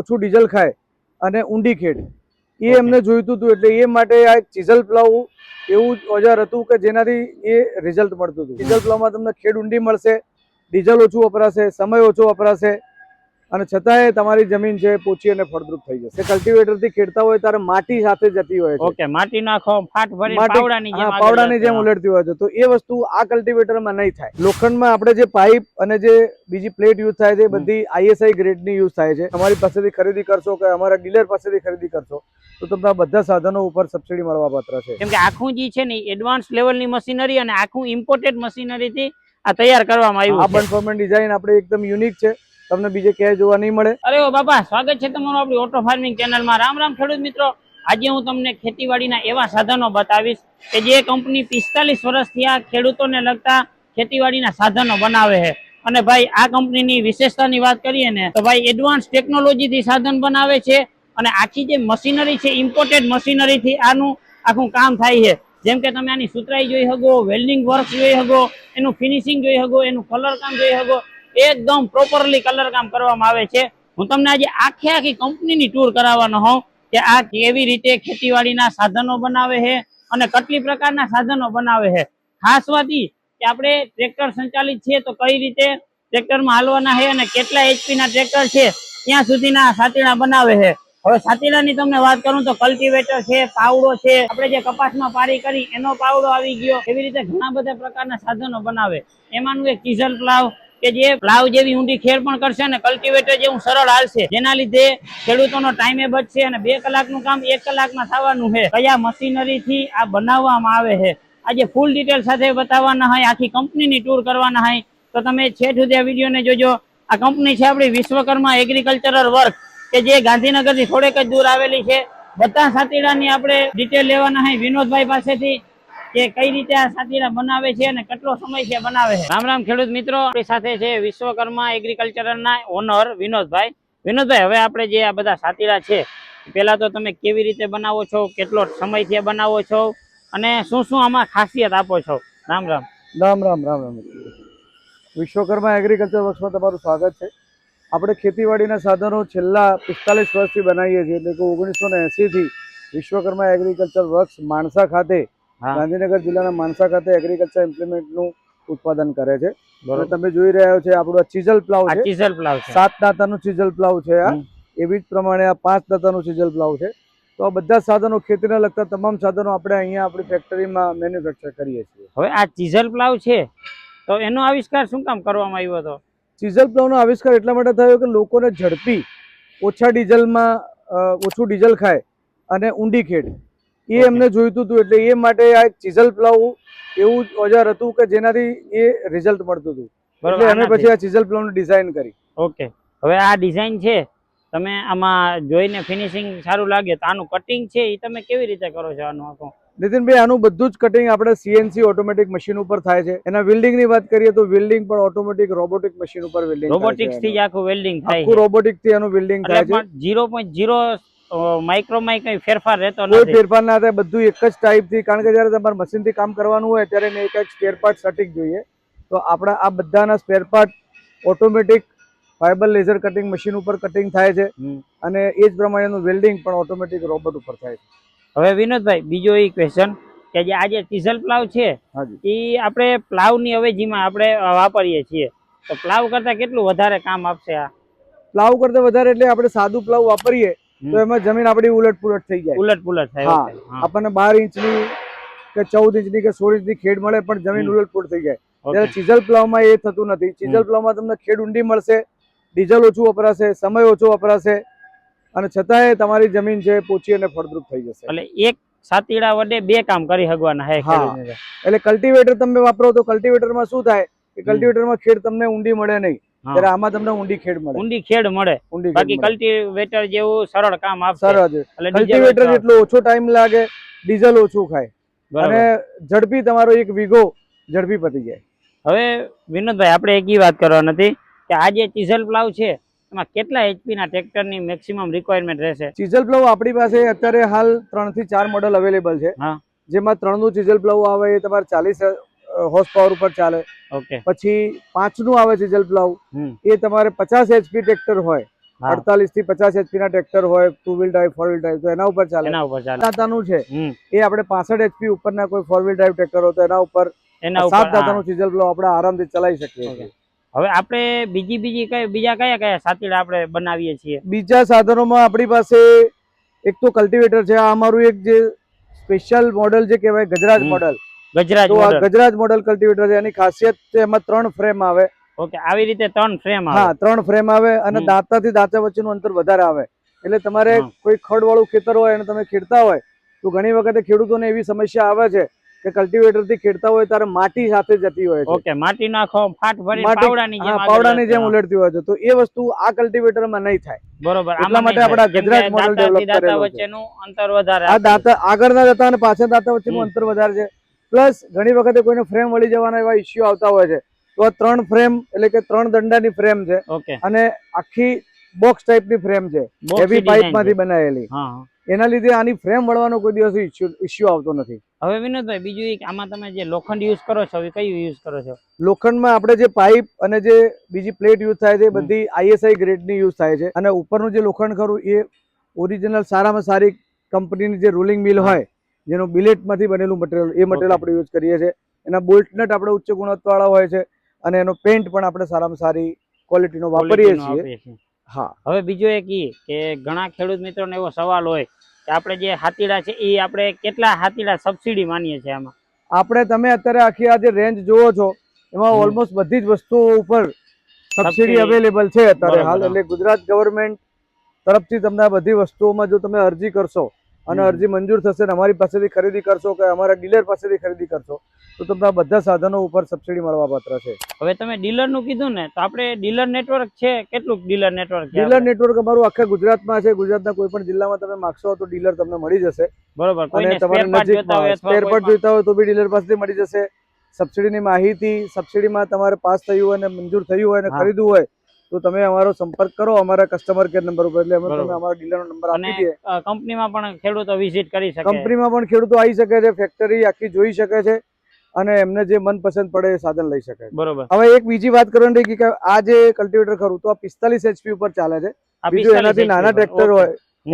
ઓછું ડીઝલ ખાય અને ઊંડી ખેડ. એ એમને જોઈતું હતું એટલે એ માટે આ એક ચીઝલ પ્લાવ એવું ઓજાર હતું કે જેનાથી એ રિઝલ્ટ મળતું હતું. ચીઝલ પ્લાવમાં તમને ખેડ ઊંડી મળશે ડીઝલ ઓછું વપરાશે સમય ઓછો વપરાશે અને છતાંય તમારી જમીન છે પોચી અને ફળદ્રુપ થઈ જશે. કલ્ટિવેટરથી ખેડતા હોય ત્યારે માટી સાથે જતી હોય છે. ઓકે માટી નાખો ફાટ ભરી પાવડાની જેમ પાવડાની જેમ ઉલટતી હોય છે. તો એ વસ્તુ આ કલ્ટિવેટરમાં નહીં થાય. લોખંડમાં આપણે જે પાઇપ અને જે બીજી પ્લેટ યુઝ થાય છે બધી આઈએસઆઈ ગ્રેડની યુઝ થાય છે. તમારી પાસેથી ખરીદી કરશો કે અમારા ડીલર પાસેથી ખરીદી કરશો તો તમને બધા સાધનો ઉપર સબસિડી મળવા પાત્ર છે. કેમ કે આખું જે છે ને એડવાન્સ લેવલની મશીનરી અને આખું ઇમ્પોર્ટેડ મશીનરી થી આ તૈયાર કરવામાં આવ્યું આ બનફોર્મેન્ટ ડિઝાઇન આપણે એકદમ યુનિક છે. તમને બીજે ક્યાંય જોવા નહીં મળે? અરે બાપા, સ્વાગત છે તમારું આપણી ઓટો ફાર્મિંગ ચેનલમાં રામ રામ ખેડૂત મિત્રો. આજે હું તમને ખેતીવાડીના એવા સાધનો બતાવીશ કે જે કંપની પિસ્તાલીસ વર્ષથી આ ખેડૂતોને લગતા ખેતીવાડીના સાધનો બનાવે છે. અને ભાઈ, આ કંપનીની વિશેષતાની વાત કરીએ ને, તો ભાઈ એડવાન્સ ટેકનોલોજીથી સાધન બનાવે છે અને આખી જે મશીનરી છે ઇમ્પોર્ટેડ મશીનરીથી આનું આખું કામ થાય છે. જેમ કે તમે આની સુતરાઈ જોઈ શકો વેલ્ડિંગ વર્ક જોઈ શકો, એનું ફિનિશિંગ જોઈ શકો, એનું કલર કામ જોઈ શકો. એકદમ પ્રોપરલી કલર કામ કરવામાં આવે છે. હું તમને આજે આખે આખી કંપનીની ટૂર કરાવવાનો હોઉં કે આ કેવી રીતે ખેતીવાડીના સાધનો બનાવે છે અને કેટલી પ્રકારના સાધનો બનાવે છે. ખાસ વાત કે આપણે ટ્રેક્ટર સંચાલિત છે તો કઈ રીતે ટ્રેક્ટરમાં હાલવાના છે અને કેટલા એચપી ના ટ્રેક્ટર છે ત્યાં સુધીના સાતીડા બનાવે છે. હવે સાતીડાની તમને વાત કરું તો કલ્ટિવેટર છે, પાવડો છે. આપણે જે કપાસમાં પારી કરી એનો પાવડો આવી ગયો. એવી રીતે ઘણા બધા પ્રકારના સાધનો બનાવે. એમાંનું એક ચીઝલ પ્લાવ કે જે પ્લાવ જેવી ઊંડી ખેડ પણ કરશે અને કલ્ટિવેટર જેવું સરળ હાલશે. જેના લીધે ખેડૂતોનો ટાઈમે બચશે અને બે કલાકનું કામ એક કલાકમાં થવાનું છે. કયા મશીનરીથી આ બનાવવામાં આવે છે? આજે ફૂલ ડિટેલ સાથે બતાવવાના હોય, આખી કંપનીની ટૂર કરવાના હોય, તો તમે છેઠ સુધી આ વિડીયોને જોજો. આ કંપની છે આપણી વિશ્વકર્મા એગ્રીકલ્ચરલ વર્ક કે જે ગાંધીનગરથી થોડેક જ દૂર આવેલી છે. બધા સાતીડાની આપણે ડિટેલ લેવાના હોય, વિનોદભાઈ પાસેથી કે કઈ રીતે આ સાતીરા બનાવે છે અને કેટલો સમય છે બનાવે છે. રામ રામ ખેડૂત મિત્રો, આપણી સાથે છે વિશ્વકર્મા એગ્રીકલ્ચરલ ના ઓનર વિનોદભાઈ. વિનોદભાઈ, હવે આપણે જે આ બધા સાતીરા છે પેલા તો તમે કેવી રીતે બનાવો છો, કેટલો સમયથી બનાવો છો, અને શું શું આમાં ખાસિયત આપો છો? રામ રામ. રામ રામ રામ રામ. વિશ્વકર્મા એગ્રીકલ્ચર વર્ક્સમાં તમારું સ્વાગત છે. આપણે ખેતીવાડીના સાધનો છેલ્લા પિસ્તાલીસ વર્ષથી બનાવીએ છીએ. એટલે કે ઓગણીસો ને એંસીથી વિશ્વકર્મા એગ્રીકલ્ચર વર્ક્સ માણસા ખાતે. ગાંધીનગર જિલ્લાના માનસા ખાતે એગ્રીકલ્ચર ઇમ્પ્લિમેન્ટનું ઉત્પાદન કરે છે. તમે જોઈ રહ્યા છો આપણું ચીઝલ પ્લાવ છે. ચીઝલ પ્લાવ સાત દાંતાનું ચીઝલ પ્લાવ છે આ. એવી જ પ્રમાણે આ પાંચ દાંતાનું ચીઝલ પ્લાવ છે. તો આ બધા સાધનો ખેતીને લગતા તમામ સાધનો આપણે અહીંયા આપણી ફેક્ટરીમાં મેન્યુફેક્ચર કરીએ છીએ. હવે આ ચીઝલ પ્લાવ છે. તો એનો આવિષ્કાર શું કામ કરવામાં આવ્યો હતો? ચીઝલ પ્લાવનો આવિષ્કાર એટલા માટે થયો કે લોકોને ઝડપી ઓછા ડીઝલમાં ઓછું ડીઝલ ખાય અને ઊંડી ખેડ. એ એમને જોઈતું હતું એટલે એ માટે આ એક ચીઝલ પ્લાવ એવું ઓજાર હતું કે જેનાથી એ રિઝલ્ટ મળતું હતું. એટલે અમે પછી આ ચીઝલ પ્લાવની ડિઝાઇન કરી. ઓકે હવે આ ડિઝાઇન છે તમે આમાં જોઈને ફિનિશિંગ સારું લાગે તો આનું કટિંગ છે એ તમે કેવી રીતે કરો છો આનું આખું? નીતિનભાઈ આનું બધું જ કટિંગ આપણે સીએનસી ઓટોમેટિક મશીન ઉપર થાય છે. એના વેલ્ડિંગની વાત કરીએ તો વેલ્ડિંગ પણ ઓટોમેટિક રોબોટિક મશીન ઉપર વેલ્ડિંગ રોબોટિક્સથી આખું વેલ્ડિંગ થાય આખું રોબોટિકથી આનું વેલ્ડિંગ થાય છે. પણ ઝીરો પોઈન્ટ ઝીરો માઇક્રોમાં કઈ ફેરફાર રહેતો નથી. ફેરફાર ના થાય બધું એક જ ટાઈપથી. કારણ કે જયારે તમારે મશીનથી કામ કરવાનું હોય ત્યારે એને એક જ સ્પેર પાર્ટ સટીક જોઈએ. તો આપણા આ બધાના spare part automatic fibre laser cutting machine ઉપર કટિંગ થાય છે. અને એ જ પ્રમાણેનું વેલ્ડિંગ પણ ઓટોમેટિક રોબોટ ઉપર થાય છે. હવે વિનોદભાઈ બીજો એ ક્વેશ્ચન કે જે આજે ટીઝલ પ્લાવ છે એ આપણે પ્લાવની અવેજીમાં આપણે વાપરીએ છીએ. તો પ્લાવ કરતાં કેટલું વધારે કામ આપશે આ? પ્લાવ કરતા વધારે એટલે આપણે સાદું પ્લાવ વાપરીએ. તો એમાં જમીન આપણી ઉલટ પુલટ થઈ જાય. ઉલટ પુલટ થાય હા. આપણને બાર ઇંચની કે ચૌદ ઇંચની કે સોળ ઇંચની ખેડ મળે પણ જમીન. ઉલટ પુલટ થઈ જાય. ત્યારે ચીઝલ પ્લાવમાં એ થતું નથી. ચીઝલ. પ્લાવમાં તમને ખેડ ઊંડી મળશે ડીઝલ ઓછું વપરાશે સમય ઓછો વપરાશે અને છતાંય તમારી જમીન છે પોચી અને ફળદ્રુપ થઈ જશે. એટલે એક સાતીડા વડે બે કામ કરી હગવાના હે એટલે કલ્ટિવેટર તમે વાપરો તો કલ્ટિવેટરમાં શું થાય? કે કલ્ટિવેટરમાં ખેડ તમને ઊંડી મળે નહીં. ત્યારે આમાં તમને ઊંડી ખેડ મળે. ઊંડી ખેડ મળે. બાકી કલ્ટીવેટર જેવું સરળ કામ આપશે. એટલે ડીઝલ જેટલો ઓછો ટાઈમ લાગે ડીઝલ ઓછું ખાય. અને ઝડપી તમારો એક વીઘો ઝડપી પતી જાય. હવે વિનોદભાઈ આપણે એક વાત કરવા નથી કે આ જે ચીઝલ પ્લાવ છે એમાં કેટલા એચપી ના ટ્રેક્ટરની મેક્સિમમ રિક્વાયરમેન્ટ રહેશે? ચીઝલ પ્લાવ આપણી પાસે અત્યારે હાલ ત્રણથી ચાર મોડલ અવેલેબલ છે. જેમાં ત્રણનું ચીઝલ પ્લવ આવે એ તમારે ચાલીસ હોર્સ પાવર ઉપર ચાલે. પછી પાંચનું આવે છે જલ પ્લાવ એ તમારે પચાસ એચપી ટ્રેક્ટર હોય. અડતાલીસથી પચાસ એચપી ના ટ્રેક્ટર હોય two wheel drive four wheel drive તો એના ઉપર ચાલે. એના ઉપર ચાલે. દાતાનું છે. એ આપણે પાસઠ એચપી ઉપરના કોઈ ફોર વ્હીલ ડ્રાઈવ ટ્રેક્ટર હોય તો એના ઉપર એના ઉપર સાત. દાતાનું સીઝલ બ્લો આપણે આરામથી ચલાવી શકીએ છીએ. હવે આપણે બીજી બીજી કઈ બીજા કયા કયા સાતીડા આપણે બનાવીએ છીએ? બીજા સાધનોમાં આપણી પાસે એક તો કલ્ટિવેટર છે આ અમારું એક જે સ્પેશિયલ મોડલ જે કહેવાય ગજરાજ. મોડલ ગજરાજ તો આ ગજરાજ મોડલ કલ્ટિવેટર છે. એની ખાસિયત છે એમાં ત્રણ ફ્રેમ આવે. ઓકે આવી રીતે ત્રણ ફ્રેમ આવે. હા ત્રણ ફ્રેમ આવે અને દાંતા થી દાંતા વચ્ચેનું અંતર વધારે આવે. એટલે તમારે કોઈ ખડ વાળું ખેતર હોય અને તમે ખેડતા હોય તો ઘણી વખતે ખેડૂતોને એવી સમસ્યા આવે છે કે કલ્ટિવેટરથી ખેડતા હોય ત્યારે માટી સાથે જતી હોય છે. ઓકે માટી નાખો ફાટ ભરી પાવડાની જેમ પાવડાની જેમ ઉલટતી હોય છે. તો એ વસ્તુ આ કલ્ટિવેટરમાં નહીં થાય. બરોબર એટલા માટે આપણા આપણે આ ડેવલપ કરેલું છે. વચ્ચેનું અંતર વધારે આ. દાંતા આગળના દાંતા અને પાછળ દાંતા વચ્ચેનું. અંતર વધારે છે. પ્લસ ઘણી વખતે કોઈને ફ્રેમ વળી જવાના એવા ઇસ્યુ આવતા હોય છે. તો આ ત્રણ ફ્રેમ એટલે કે ત્રણ દંડાની ફ્રેમ છે અને આખી બોક્સ ટાઈપની ફ્રેમ છે. હેવી design પાઇપમાંથી બનાવેલી. એના લીધે આની ફ્રેમ વળવાનો કોઈ દિવસ ઇસ્યુ આવતો નથી. હવે વિનોદભાઈ બીજું એક આમાં તમે જે લોખંડ યુઝ કરો છો કયું યુઝ કરો છો? લોખંડમાં આપણે જે પાઇપ અને જે બીજી પ્લેટ યુઝ થાય છે બધી આઈએસઆઈ ગ્રેડની યુઝ થાય છે. અને ઉપરનું જે લોખંડ ખરું એ ઓરિજિનલ સારામાં સારી કંપનીની જે રોલિંગ મિલ હોય જેનું બિલેટમાંથી બનેલું મટીરિયલ એ મટીરિયલ આપણે યુઝ કરીએ છીએ. એના બોલ્ટનટ આપણે ઉચ્ચ ગુણવત્તાવાળા હોય છે અને એનો પેન્ટ પણ આપણે સારામાં સારી ક્વોલિટીનો વાપરીએ છીએ. હા. હવે બીજો એક ઈ કે ઘણા ખેડૂત મિત્રોને એવો સવાલ હોય કે આપણે જે હાથીડા છે એ આપણે કેટલા હાથીડા સબસિડી માનીએ છીએ આમાં? આપણે તમે અત્યારે આખી આ જે રેન્જ જોવો છો એમાં ઓલમોસ્ટ બધી જ વસ્તુઓ ઉપર સબસિડી અવેલેબલ છે અત્યારે. હાલ એટલે ગુજરાત ગવર્મેન્ટ તરફથી તમને બધી વસ્તુઓમાં જો તમે અરજી કરશો અને અરજી મંજૂર થશે ને અમારી પાસેથી ખરીદી કરશો કે અમારા ડીલર પાસેથી ખરીદી કરશો તો તમને આ બધા સાધનો ઉપર સબસિડી મળવા પાત્ર છે. હવે તમે ડીલરનું કીધું ને તો આપણે ડીલર નેટવર્ક છે કેટલું ડીલર નેટવર્ક ડીલર નેટવર્ક અમારું આખા ગુજરાતમાં છે ગુજરાતના કોઈ પણ જિલ્લામાં તમે માગશો તો ડીલર તમને મળી જશે. બરોબર અને તમારે નજીકમાં સ્પેર પાર્ટ જોઈતા હોય તો બી ડીલર પાસેથી મળી જશે. સબસિડીની માહિતી સબસિડીમાં તમારે પાસ થયું હોય અને મંજૂર થયું હોય અને. ખરીદવું હોય તો તમે અમારો સંપર્ક કરો અમારા કસ્ટમર કેર નંબર ઉપર. એટલે અમે. અમારા ડીલરનો નંબર આપી દઈએ. કંપનીમાં પણ ખેડૂતો વિઝિટ કરી શકે. કંપનીમાં પણ ખેડૂતો આવી શકે છે ફેક્ટરી આખી જોઈ શકે છે અને એમને જે મનપસંદ પડે એ સાધન લઈ શકે બરોબર. હવે એક બીજી વાત કરવાની રહી કે આ જે કલ્ટિવેટર ખરું તો આ પિસ્તાલીસ એચપી ઉપર ચાલે છે. બીજું એનાથી નાના ટ્રેક્ટર હોય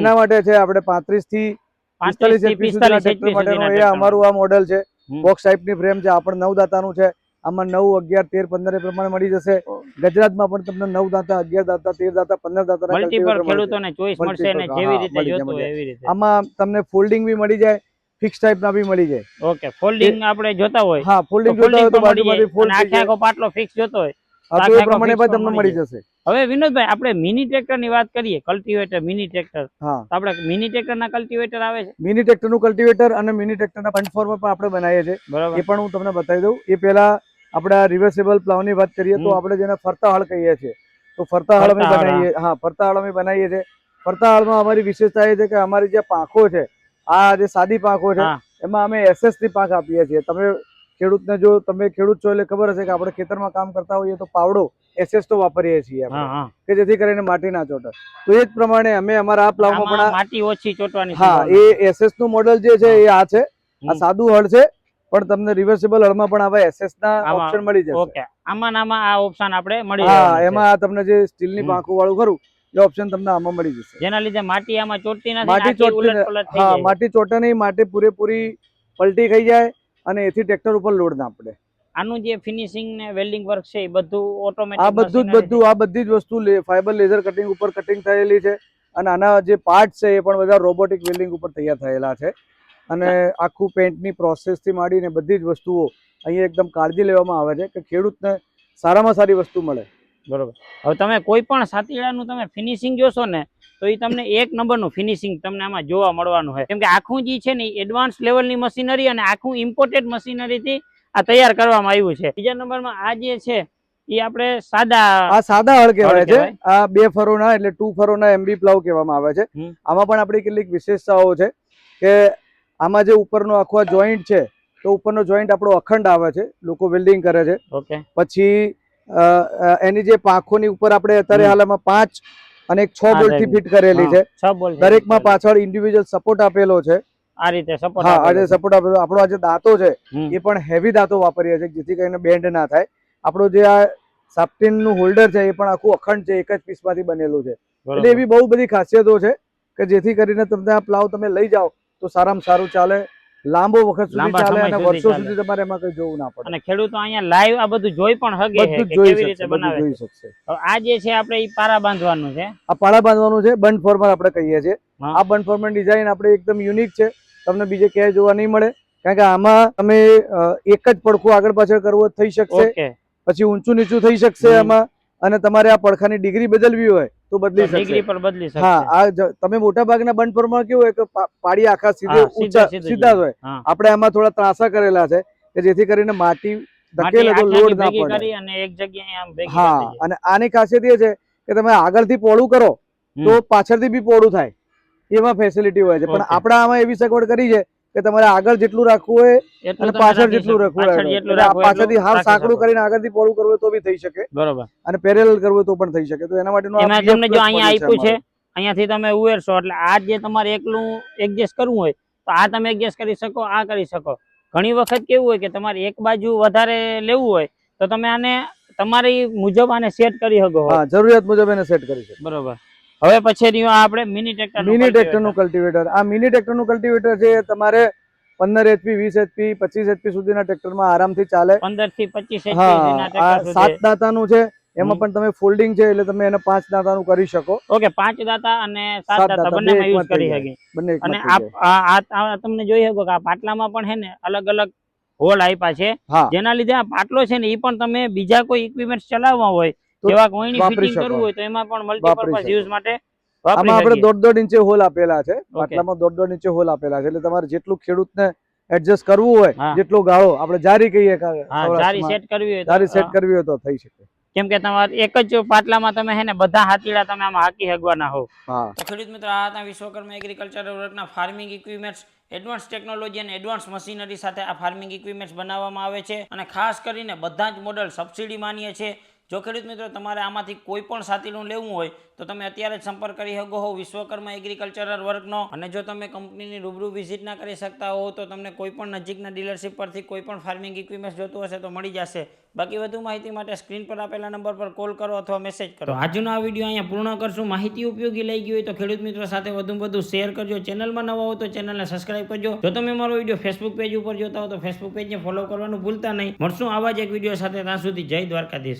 એના માટે છે આપણે પાંત્રીસથી પિસ્તાલીસ એચપી સુધીના ટ્રેક્ટર માટેનું એ અમારું આ મોડેલ છે. બોક્સ ટાઈપની ફ્રેમ છે આ પણ નવ દાતાનું છે. આમાં નવ અગિયાર તેર પંદર એ પ્રમાણે મળી જશે. ગુજરાતમાં પણ તમને નવ દાતા અગિયાર દાતા તેર દાતા પંદર દાતા આમાં તમને ફોલ્ડિંગ બી મળી જાય ફિક્સ ટાઈપના બી મળી જાય. ઓકે ફોલ્ડિંગ આપણે જોતા હોય હા ફોલ્ડિંગ જોતા હોય તો બાજુમાંથી ફોલ્ડ આખે આખો પાટલો ફિક્સ જોતો હોય તો એ પ્રમાણે પણ તમને મળી જશે. હવે વિનોદભાઈ આપણે મિની ટ્રેક્ટરની વાત કરીએ કલ્ટિવેટર મિની ટ્રેક્ટર હા. તો આપણે મિની ટ્રેક્ટર ના કલ્ટિવેટર આવે છે? મિની ટ્રેક્ટરનું કલ્ટિવેટર અને મિની ટ્રેક્ટરના પંચફોર્મર પણ આપણે બનાવીએ છીએ. એ પણ હું તમને બતાવી દઉં. એ પહેલા આપણે રિવર્સેબલ પ્લાવની વાત કરીએ તો. આપણે જેને ફરતા હળ કહીએ છીએ તો ફરતા હળ અમે બનાવીએ હા. ફરતા હળ અમે બનાવીએ છીએ. ફરતા હળમાં અમારી વિશેષતા એ છે કે અમારી જે પાંખો છે આ જે સાદી પાંખો છે એમાં અમે એસએસની પાંખ આપીએ છીએ. તમે ખેડૂતને જો તમે ખેડૂત છો એટલે ખબર હશે કે આપણે ખેતરમાં કામ કરતા હોઈએ તો પાવડો એસએસ તો વાપરીએ છીએ કે જેથી કરીને માટી ના ચોટે. તો એ જ પ્રમાણે અમે અમારા આ પ્લાવમાં પણ માટી ઓછી ચોટવાની હા એ એસએસનું મોડેલ જે છે એ આ છે. આ. સાદું હળ છે પણ તમને રિવર્સેબલ હળમાં પણ આવા એસએસ ના ઓપ્શન મળી જશે. ઓકે. આમાં આમાં આ ઓપ્શન આપણે મળી હા એમાં આ તમને જે સ્ટીલની પાંખો વાળું ખરું એ ઓપ્શન તમને આમાં મળી જશે. જેના લીધે માટી આમાં ચોટતી નથી માટી ચોટતી હા માટી ચોટે નહીં માટી પૂરેપૂરી પલટી ખાઈ જાય અને એથી ટ્રેક્ટર ઉપર લોડ ના પડે. આનું જે ફિનિશિંગ ને વેલ્ડિંગ વર્ક છે એ બધું આ બધું જ બધું આ બધી જ વસ્તુ ફાઈબર લેઝર કટિંગ ઉપર કટિંગ થયેલી છે અને આના જે પાર્ટ છે એ પણ બધા રોબોટિક વેલ્ડિંગ ઉપર તૈયાર થયેલા છે. અને આખું પેન્ટની પ્રોસેસથી માંડીને બધી જ વસ્તુઓ અહીંયા એકદમ કાળજી લેવામાં આવે છે કે ખેડૂતને સારામાં સારી વસ્તુ મળે. બરોબર. હવે તમે કોઈ પણ સાતીડાનું તમે ફિનિશિંગ જોશો ને તો એ તમને એક નંબરનું ફિનિશિંગ તમને આમાં જોવા મળવાનું હોય. કેમ કે આખું જે છે ને એડવાન્સ લેવલની મશીનરી અને આખું ઇમ્પોર્ટેડ મશીનરીથી આ તૈયાર કરવામાં આવ્યું છે. બીજા નંબરમાં આ જે છે એ આપણે સાદા આ સાદા હળ કહેવાય છે. આ બે ફરોના એટલે ટુ ફરોના એમબી પ્લાવ કહેવામાં આવે છે. આમાં પણ આપણી કેટલીક વિશેષતાઓ છે કે આમાં જે ઉપરનો આખો આ જોઈન્ટ છે તો ઉપરનો જોઈન્ટ આપણો અખંડ આવે છે લોકો વેલ્ડિંગ કરે છે. ઓકે પછી એની જે પાંખોની ઉપર આપણે અત્યારે હાલમાં પાંચ અને એક છ બોલ્ટથી ફિટ કરેલી છે. દરેકમાં પાછળ ઇન્ડિવિજ્યુઅલ સપોર્ટ આપેલો છે. આ રીતે સપોર્ટ હા આજે સપોર્ટ આપેલો. આપણો આ જે દાંતો છે એ પણ હેવી દાંતો વાપરીએ છીએ જેથી કરીને બેન્ડ ના થાય. આપણું જે આ સાપ્ટિનનું હોલ્ડર છે એ પણ આખું અખંડ છે એક જ પીસમાંથી બનેલું છે. એટલે એવી બહુ બધી ખાસિયતો છે કે જેથી કરીને તમને આ પ્લાવ તમે લઈ જાઓ તો સારામાં સારું ચાલે. લાંબો વખત સુધી ચાલે અને વર્ષો સુધી તમારે એમાં કઈ જોવું ના પડે. અને ખેડૂતો અહીંયા લાઈવ આ બધું જોઈ પણ હગે છે કે કેવી રીતે બનાવે જોઈ શકશે. આ જે છે આપણે ઈ પારા બાંધવાનું છે. આ પાળા બાંધવાનું છે બંધ ફોર્મર આપણે કહીએ છીએ. આ બંધ ફોર્મર ડિઝાઇન આપણે એકદમ યુનિક છે. તમને બીજે ક્યાંય જોવા નહીં મળે. કારણ કે આમાં તમે એક જ પડખું આગળ પાછળ કરવું થઈ શકશે. પછી ઊંચું નીચું થઈ શકશે આમાં. અને તમારે આ પડખાની ડિગ્રી બદલવી હોય તો બદલી ડિગ્રી શકશે. પર બદલી શકશે. હા આ તમે મોટા ભાગના બંધ ફોર્મમાં કેવું હોય કે પાડી આખા સીધે ઊંચા સીધા. હોય. આપણે આમાં થોડા ત્રાસા કરેલા છે કે જેથી કરીને માટી ધકેલે તો લોડ ના પડે. અને એક જગ્યાએ આમ ભેગી હા અને આની ખાસિયત એ છે કે તમે આગળથી પોળું કરો તો પાછળથી બી પોળું થાય. એમાં ફેસિલિટી હોય છે. પણ. આપણા આમાં એવી સગવડ કરી છે કે તમારે આગળ જેટલું રાખવું હોય અને પાછળ જેટલું રાખવું પાછળથી એટલું સાંકડું. કરીને આગળથી પોળું કરવું તો બી થઈ શકે. બરોબર. અને પેરેલ કરવું તો પણ થઈ શકે. તો એના માટેનું એમાં તમને જો અહીંયા આપ્યું છે. અહીંયાથી તમે ઉમેરશો એટલે આ જે તમારે એકલું એડજસ્ટ કરવું હોય તો આ તમે એડજસ્ટ કરી શકો આ કરી શકો. ઘણી વખત કેવું હોય કે તમારે એક બાજુ વધારે લેવું હોય તો તમે આને તમારી મુજબ આને સેટ કરી શકો. જરૂરિયાત મુજબ એને સેટ કરી શકો. બરોબર. હવે પછી રહ્યું આ આપણે મિની ટ્રેક્ટર મિની ટ્રેક્ટરનું કલ્ટિવેટર આ મિની ટ્રેક્ટરનું કલ્ટિવેટર છે તમારે પંદર એચપી વીસ એચપી પચીસ એચપી સુધીના ટ્રેક્ટરમાં આરામથી ચાલે. પંદરથી પચીસ હા સાત દાંતાનું છે. એમાં પણ તમે ફોલ્ડિંગ છે એટલે તમે એને પાંચ દાંતાનું કરી શકો. ઓકે પાંચ દાતા અને સાત દાંતા યુઝ કરી શકે બંને અને આ તમને જોઈ શકો કે આ પાટલામાં પણ છે ને અલગ અલગ હોલ આપ્યા છે. જેના લીધે આ પાટલો છે ને એ પણ તમે બીજા કોઈ ઇક્વિપમેન્ટ ચલાવવા હોય જેવા કોઈની ફિટિંગ કરવું હોય તો એમાં પણ મલ્ટીપર્પઝ યુઝ માટે આમાં આપણે દોઢ દોઢ ઇંચે હોલ આપેલા છે. પાટલામાં દોઢ દોઢ ઇંચે હોલ આપેલા છે. એટલે તમારે જેટલું ખેડૂતને એડજસ્ટ કરવું હોય. જેટલો ગાળો. આપણે જારી કહીએ જારી સેટ કરવી હોય જારી સેટ કરવી હોય તો થઈ શકે. કેમ કે તમારે એક જ પાટલામાં તમે હે ને બધા હાથીડા તમે આમાં હાકી હગવાના હો હા. તો ખેડૂત મિત્રો આ હતા વિશ્વકર્મા એગ્રીકલ્ચર વર્કના ફાર્મિંગ ઇક્વિપમેન્ટ્સ એડવાન્સ ટેકનોલોજી અને એડવાન્સ મશીનરી સાથે આ ફાર્મિંગ ઇક્વિપમેન્ટ્સ બનાવવામાં આવે છે. અને ખાસ કરીને બધા જ મોડલ સબસિડી માન્ય છે. જો ખેડૂત મિત્રો તમારે આમાંથી કોઈ પણ સાતીનું લેવું હોય, તો તમે અત્યારે જ સંપર્ક કરી શકો હો વિશ્વકર્મા એગ્રીકલ્ચરલ વર્કનો અને જો તમે કંપનીની રૂબરૂ વિઝિટ ના કરી શકતા હો, તો તમને કોઈ પણ નજીકના ડીલરશીપ પરથી કોઈ પણ ફાર્મિંગ ઇક્વિપમેન્ટ જોતું હશે તો મળી જશે. બાકી વધુ માહિતી માટે સ્ક્રીન પર આપેલા નંબર પર કોલ કરો અથવા મેસેજ કરો. આજનો આ વીડિયો અહીંયા પૂર્ણ કરશું. માહિતી ઉપયોગી લઈ ગઈ હોય તો ખેડૂત મિત્રો સાથે વધુ વધુ શેર કરજો. ચેનલમાં નવા હો તો ચેનલને સબસ્ક્રાઇબ કરજો. જો તમે મારો વીડિયો ફેસબુક પેજ ઉપર જોતા હો તો ફેસબુક પેજને ફોલો કરવાનું ભૂલતા નહીં. મળશું આવા જ એક વીડિયો સાથે ત્યાં સુધી. જય દ્વારકાધીશ.